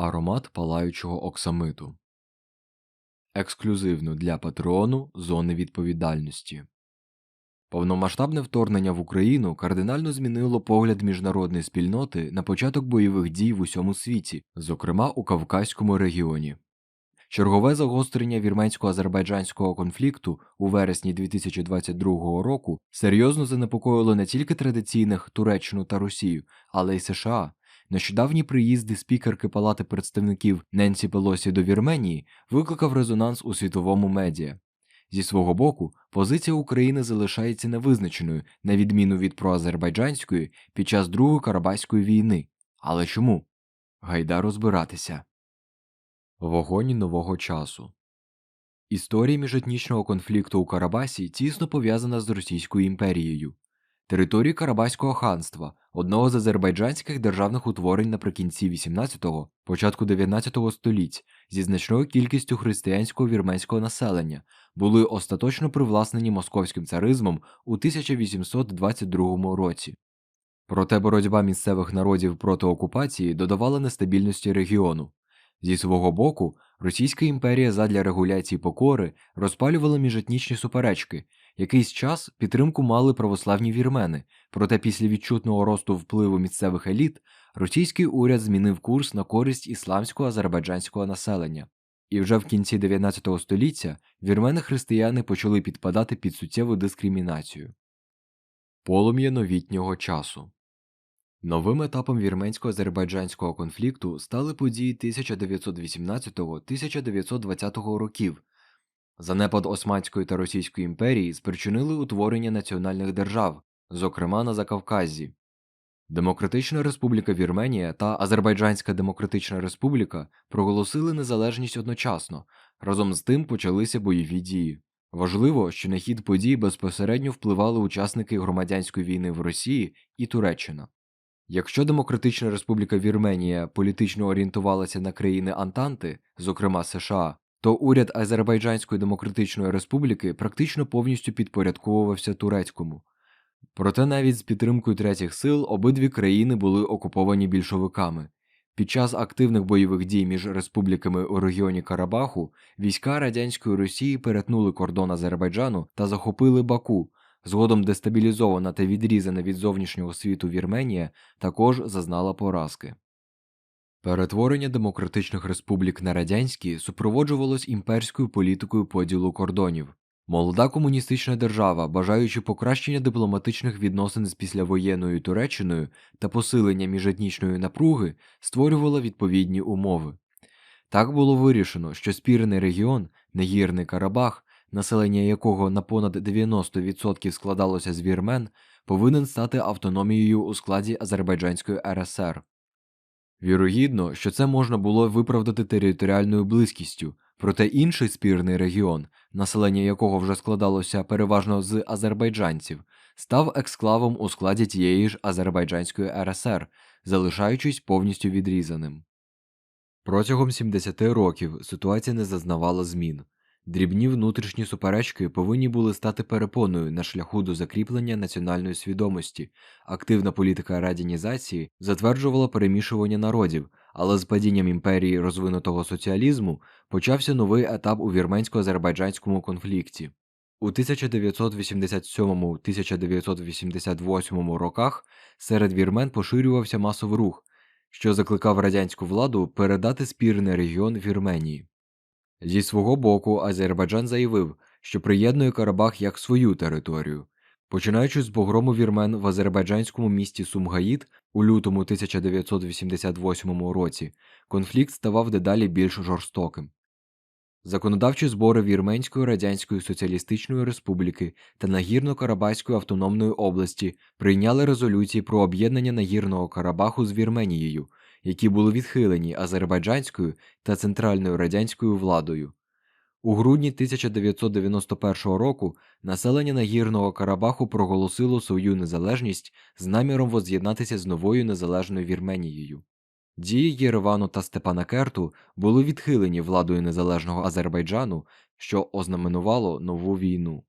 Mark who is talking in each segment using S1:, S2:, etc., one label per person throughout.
S1: Аромат палаючого оксамиту. Ексклюзивно для патреону зони відповідальності. Повномасштабне вторгнення в Україну кардинально змінило погляд міжнародної спільноти на початок бойових дій в усьому світі, зокрема у Кавказькому регіоні. Чергове загострення вірменсько-азербайджанського конфлікту у вересні 2022 року серйозно занепокоїло не тільки традиційних Туреччину та Росію, але й США. Нещодавні приїзди спікерки Палати представників Ненсі Пелосі до Вірменії викликав резонанс у світовому медіа. Зі свого боку, позиція України залишається невизначеною, на відміну від проазербайджанської під час Другої Карабаської війни. Але чому? Гайда розбиратися. Вогонь нового часу Історія міжетнічного конфлікту у Карабасі тісно пов'язана з Російською імперією. Території Карабаського ханства, одного з азербайджанських державних утворень наприкінці 18-го, початку 19-го століть, зі значною кількістю християнського вірменського населення, були остаточно привласнені московським царизмом у 1822 році. Проте боротьба місцевих народів проти окупації додавала нестабільності регіону. Зі свого боку, Російська імперія задля регуляції покори розпалювала міжетнічні суперечки. Якийсь час підтримку мали православні вірмени, проте після відчутного росту впливу місцевих еліт російський уряд змінив курс на користь ісламського азербайджанського населення. І вже в кінці 19 століття вірмени-християни почали підпадати під суттєву дискримінацію. Полум'я новітнього часу Новим етапом вірменсько-азербайджанського конфлікту стали події 1918-1920 років. Занепад Османської та Російської імперії спричинили утворення національних держав, зокрема на Закавказі. Демократична Республіка Вірменія та Азербайджанська Демократична Республіка проголосили незалежність одночасно, разом з тим почалися бойові дії. Важливо, що на хід подій безпосередньо впливали учасники громадянської війни в Росії і Туреччина. Якщо Демократична Республіка Вірменія політично орієнтувалася на країни Антанти, зокрема США, то уряд Азербайджанської Демократичної Республіки практично повністю підпорядковувався турецькому. Проте навіть з підтримкою третіх сил обидві країни були окуповані більшовиками. Під час активних бойових дій між республіками у регіоні Карабаху війська радянської Росії перетнули кордон Азербайджану та захопили Баку. Згодом дестабілізована та відрізана від зовнішнього світу Вірменія також зазнала поразки. Перетворення демократичних республік на радянські супроводжувалось імперською політикою поділу кордонів. Молода комуністична держава, бажаючи покращення дипломатичних відносин з післявоєнною Туреччиною та посилення міжетнічної напруги, створювала відповідні умови. Так було вирішено, що спірний регіон, негірний Карабах, населення якого на понад 90% складалося з вірмен, повинен стати автономією у складі Азербайджанської РСР. Вірогідно, що це можна було виправдати територіальною близькістю, проте інший спірний регіон, населення якого вже складалося переважно з азербайджанців, став ексклавом у складі тієї ж Азербайджанської РСР, залишаючись повністю відрізаним. Протягом 70 років ситуація не зазнавала змін. Дрібні внутрішні суперечки повинні були стати перепоною на шляху до закріплення національної свідомості. Активна політика радянізації затверджувала перемішування народів, але з падінням імперії розвинутого соціалізму почався новий етап у вірменсько-азербайджанському конфлікті. У 1987-1988 роках серед вірмен поширювався масовий рух, що закликав радянську владу передати спірний регіон Вірменії. Зі свого боку, Азербайджан заявив, що приєднує Карабах як свою територію. Починаючи з погрому вірмен в азербайджанському місті Сумгаїд у лютому 1988 році, конфлікт ставав дедалі більш жорстоким. Законодавчі збори Вірменської Радянської Соціалістичної Республіки та Нагірно-Карабахської автономної області прийняли резолюції про об'єднання Нагірного Карабаху з Вірменією, які були відхилені азербайджанською та центральною радянською владою. У грудні 1991 року населення Нагірного Карабаху проголосило свою незалежність з наміром воз'єднатися з новою незалежною Вірменією. Дії Єревану та Степана Керту були відхилені владою незалежного Азербайджану, що ознаменувало нову війну.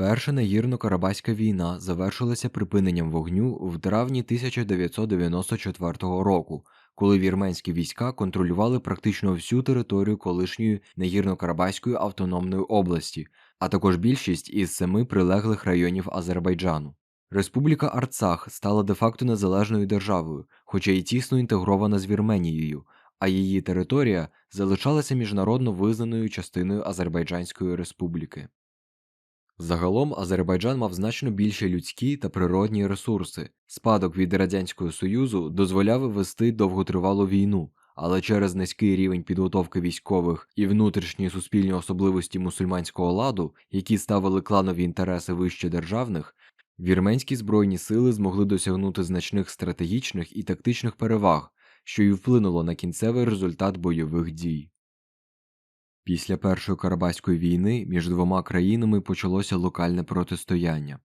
S1: Перша нагірно-карабаська війна завершилася припиненням вогню в травні 1994 року, коли вірменські війська контролювали практично всю територію колишньої нагірно-карабаської автономної області, а також більшість із семи прилеглих районів Азербайджану. Республіка Арцах стала де-факто незалежною державою, хоча й тісно інтегрована з Вірменією, а її територія залишалася міжнародно визнаною частиною Азербайджанської республіки. Загалом Азербайджан мав значно більше людські та природні ресурси. Спадок від Радянського Союзу дозволяв вести довготривалу війну, але через низький рівень підготовки військових і внутрішні суспільні особливості мусульманського ладу, які ставили кланові інтереси вище державних, вірменські збройні сили змогли досягнути значних стратегічних і тактичних переваг, що й вплинуло на кінцевий результат бойових дій. Після Першої Карабаської війни між двома країнами почалося локальне протистояння.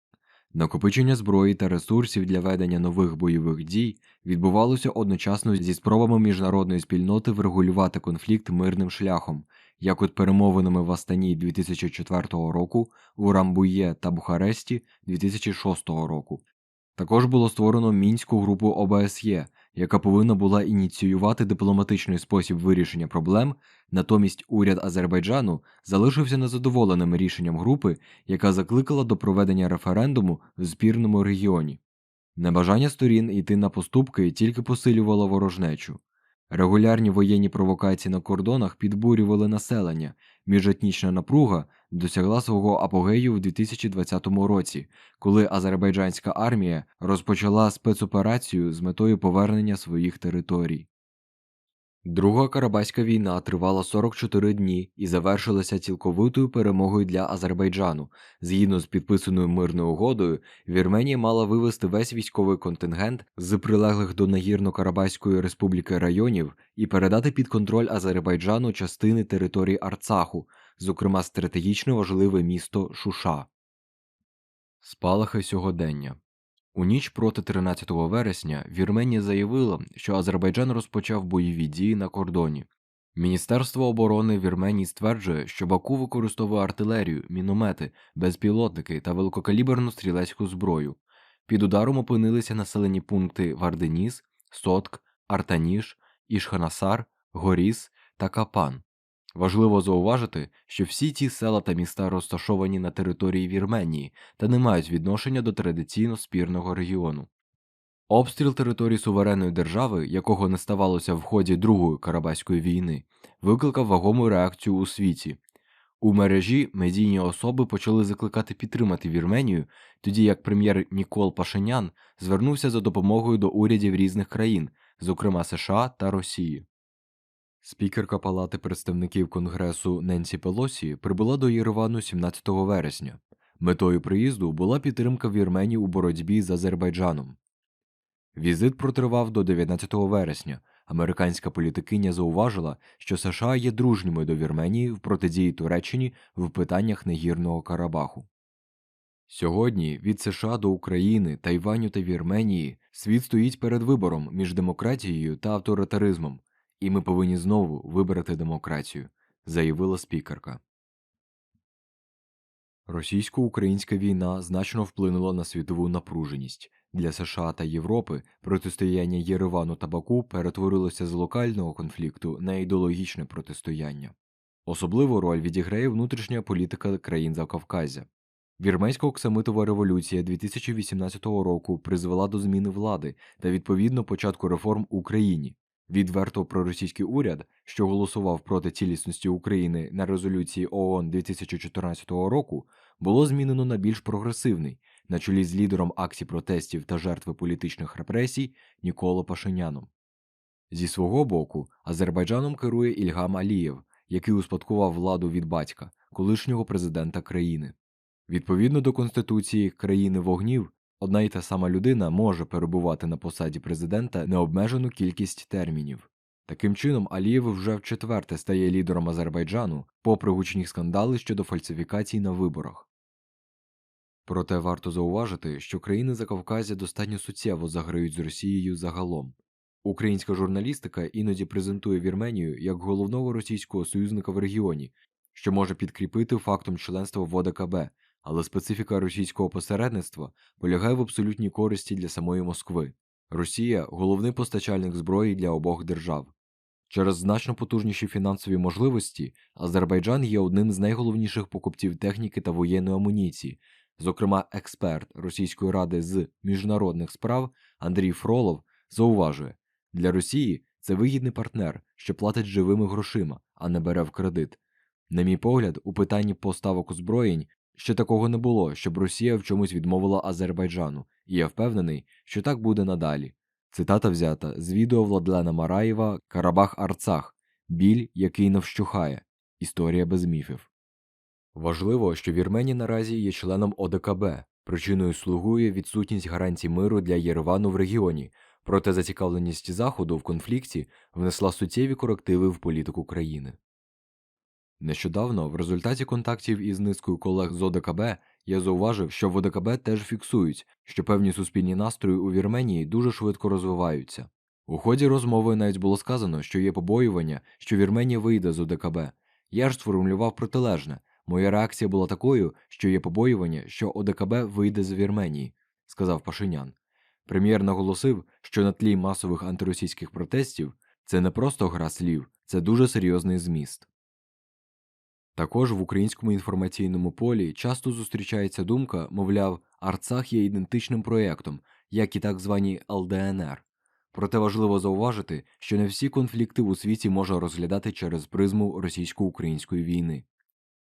S1: Накопичення зброї та ресурсів для ведення нових бойових дій відбувалося одночасно зі спробами міжнародної спільноти врегулювати конфлікт мирним шляхом, як от перемовинами в Астані 2004 року, у Рамбує та Бухаресті 2006 року. Також було створено мінську групу ОБСЄ, яка повинна була ініціювати дипломатичний спосіб вирішення проблем, натомість уряд Азербайджану залишився незадоволеним рішенням групи, яка закликала до проведення референдуму в збірному регіоні. Небажання сторін йти на поступки тільки посилювало ворожнечу. Регулярні воєнні провокації на кордонах підбурювали населення, міжетнічна напруга досягла свого апогею в 2020 році, коли азербайджанська армія розпочала спецоперацію з метою повернення своїх територій. Друга Карабаська війна тривала 44 дні і завершилася цілковитою перемогою для Азербайджану. Згідно з підписаною мирною угодою, Вірменія мала вивести весь військовий контингент з прилеглих до Нагірно-Карабаської республіки районів і передати під контроль Азербайджану частини території Арцаху, зокрема стратегічно важливе місто Шуша. Спалахи сьогодення у ніч проти 13 вересня Вірменія заявила, що Азербайджан розпочав бойові дії на кордоні. Міністерство оборони Вірменії стверджує, що Баку використовує артилерію, міномети, безпілотники та великокаліберну стрілецьку зброю. Під ударом опинилися населені пункти Варденіс, Сотк, Артаніш, Ішханасар, Горіс та Капан. Важливо зауважити, що всі ці села та міста розташовані на території Вірменії та не мають відношення до традиційно спірного регіону. Обстріл території суверенної держави, якого не ставалося в ході Другої Карабаської війни, викликав вагому реакцію у світі. У мережі медійні особи почали закликати підтримати Вірменію, тоді як прем'єр Нікол Пашинян звернувся за допомогою до урядів різних країн, зокрема США та Росії. Спікерка Палати представників Конгресу Ненсі Пелосі прибула до Єревану 17 вересня. Метою приїзду була підтримка Вірменії у боротьбі з Азербайджаном. Візит протривав до 19 вересня. Американська політикиня зауважила, що США є дружніми до Вірменії в протидії Туреччині в питаннях негірного Карабаху. Сьогодні від США до України, Тайваню та Вірменії світ стоїть перед вибором між демократією та авторитаризмом і ми повинні знову вибрати демократію, заявила спікерка. Російсько-українська війна значно вплинула на світову напруженість. Для США та Європи протистояння Єревану та Баку перетворилося з локального конфлікту на ідеологічне протистояння. Особливу роль відіграє внутрішня політика країн Закавказя. Вірменська оксамитова революція 2018 року призвела до зміни влади та відповідно початку реформ у Україні, Відверто проросійський уряд, що голосував проти цілісності України на резолюції ООН 2014 року, було змінено на більш прогресивний, на чолі з лідером акцій протестів та жертви політичних репресій Ніколо Пашиняном. Зі свого боку, Азербайджаном керує Ільгам Алієв, який успадкував владу від батька, колишнього президента країни. Відповідно до Конституції країни вогнів, Одна й та сама людина може перебувати на посаді президента необмежену кількість термінів. Таким чином, Алієв вже вчетверте стає лідером Азербайджану, попри гучні скандали щодо фальсифікацій на виборах. Проте варто зауважити, що країни Закавказя достатньо суттєво заграють з Росією загалом. Українська журналістика іноді презентує Вірменію як головного російського союзника в регіоні, що може підкріпити фактом членства в ОДКБ, Але специфіка російського посередництва полягає в абсолютній користі для самої Москви. Росія головний постачальник зброї для обох держав. Через значно потужніші фінансові можливості Азербайджан є одним з найголовніших покупців техніки та воєнної амуніції. Зокрема, експерт Російської ради з міжнародних справ Андрій Фролов зауважує, для Росії це вигідний партнер, що платить живими грошима, а не бере в кредит. На мій погляд, у питанні поставок озброєнь ще такого не було, щоб Росія в чомусь відмовила Азербайджану, і я впевнений, що так буде надалі. Цитата взята з відео Владлена Мараєва Карабах Арцах Біль, який не вщухає. Історія без міфів. Важливо, що Вірменія наразі є членом ОДКБ. Причиною слугує відсутність гарантій миру для Єревану в регіоні, проте зацікавленість Заходу в конфлікті внесла суттєві корективи в політику країни. Нещодавно, в результаті контактів із низкою колег з ОДКБ, я зауважив, що в ОДКБ теж фіксують, що певні суспільні настрої у Вірменії дуже швидко розвиваються. У ході розмови навіть було сказано, що є побоювання, що Вірменія вийде з ОДКБ. Я ж сформулював протилежне. Моя реакція була такою, що є побоювання, що ОДКБ вийде з Вірменії, сказав Пашинян. Прем'єр наголосив, що на тлі масових антиросійських протестів це не просто гра слів, це дуже серйозний зміст. Також в українському інформаційному полі часто зустрічається думка, мовляв, Арцах є ідентичним проєктом, як і так звані ЛДНР. Проте важливо зауважити, що не всі конфлікти у світі можна розглядати через призму російсько-української війни.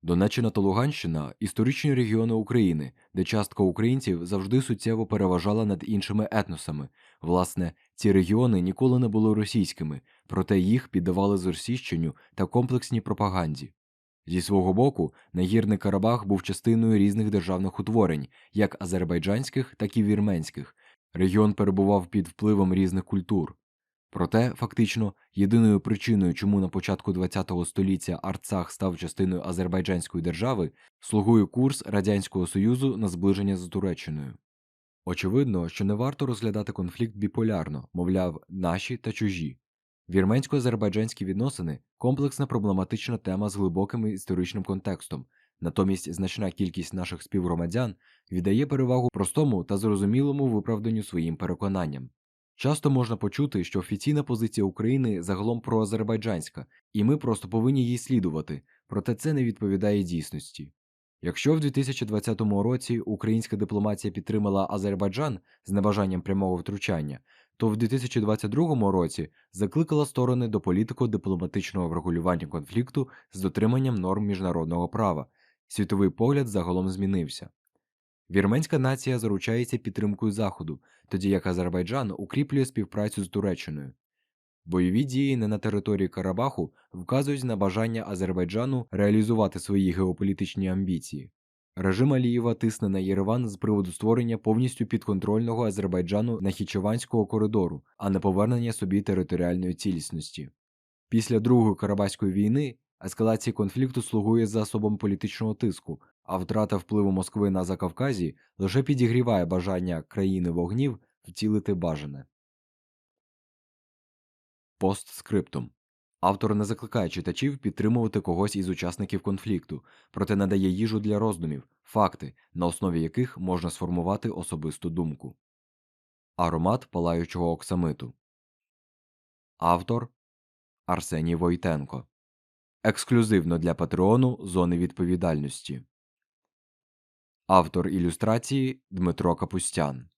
S1: Донеччина та Луганщина історичні регіони України, де частка українців завжди суттєво переважала над іншими етносами. Власне, ці регіони ніколи не були російськими, проте їх піддавали зросійщенню та комплексній пропаганді. Зі свого боку, Нагірний Карабах був частиною різних державних утворень, як азербайджанських, так і вірменських. Регіон перебував під впливом різних культур. Проте, фактично, єдиною причиною, чому на початку ХХ століття Арцах став частиною Азербайджанської держави, слугує курс Радянського Союзу на зближення з Туреччиною. Очевидно, що не варто розглядати конфлікт біполярно, мовляв, наші та чужі. Вірменсько-азербайджанські відносини комплексна проблематична тема з глибоким історичним контекстом, натомість значна кількість наших співгромадян віддає перевагу простому та зрозумілому виправданню своїм переконанням. Часто можна почути, що офіційна позиція України загалом проазербайджанська, і ми просто повинні їй слідувати, проте це не відповідає дійсності. Якщо в 2020 році українська дипломатія підтримала Азербайджан з небажанням прямого втручання, то в 2022 році закликала сторони до політико-дипломатичного врегулювання конфлікту з дотриманням норм міжнародного права. Світовий погляд загалом змінився. Вірменська нація заручається підтримкою Заходу, тоді як Азербайджан укріплює співпрацю з Туреччиною. Бойові дії не на території Карабаху вказують на бажання Азербайджану реалізувати свої геополітичні амбіції. Режим Алієва тисне на Єреван з приводу створення повністю підконтрольного Азербайджану Нахічеванського коридору, а не повернення собі територіальної цілісності. Після Другої Карабаської війни ескалація конфлікту слугує засобом політичного тиску, а втрата впливу Москви на Закавказі лише підігріває бажання країни вогнів втілити бажане. Постскриптум Автор не закликає читачів підтримувати когось із учасників конфлікту, проте надає їжу для роздумів, факти, на основі яких можна сформувати особисту думку. Аромат палаючого оксамиту. Автор Арсеній Войтенко. Ексклюзивно для Патреону Зони відповідальності. Автор ілюстрації Дмитро Капустян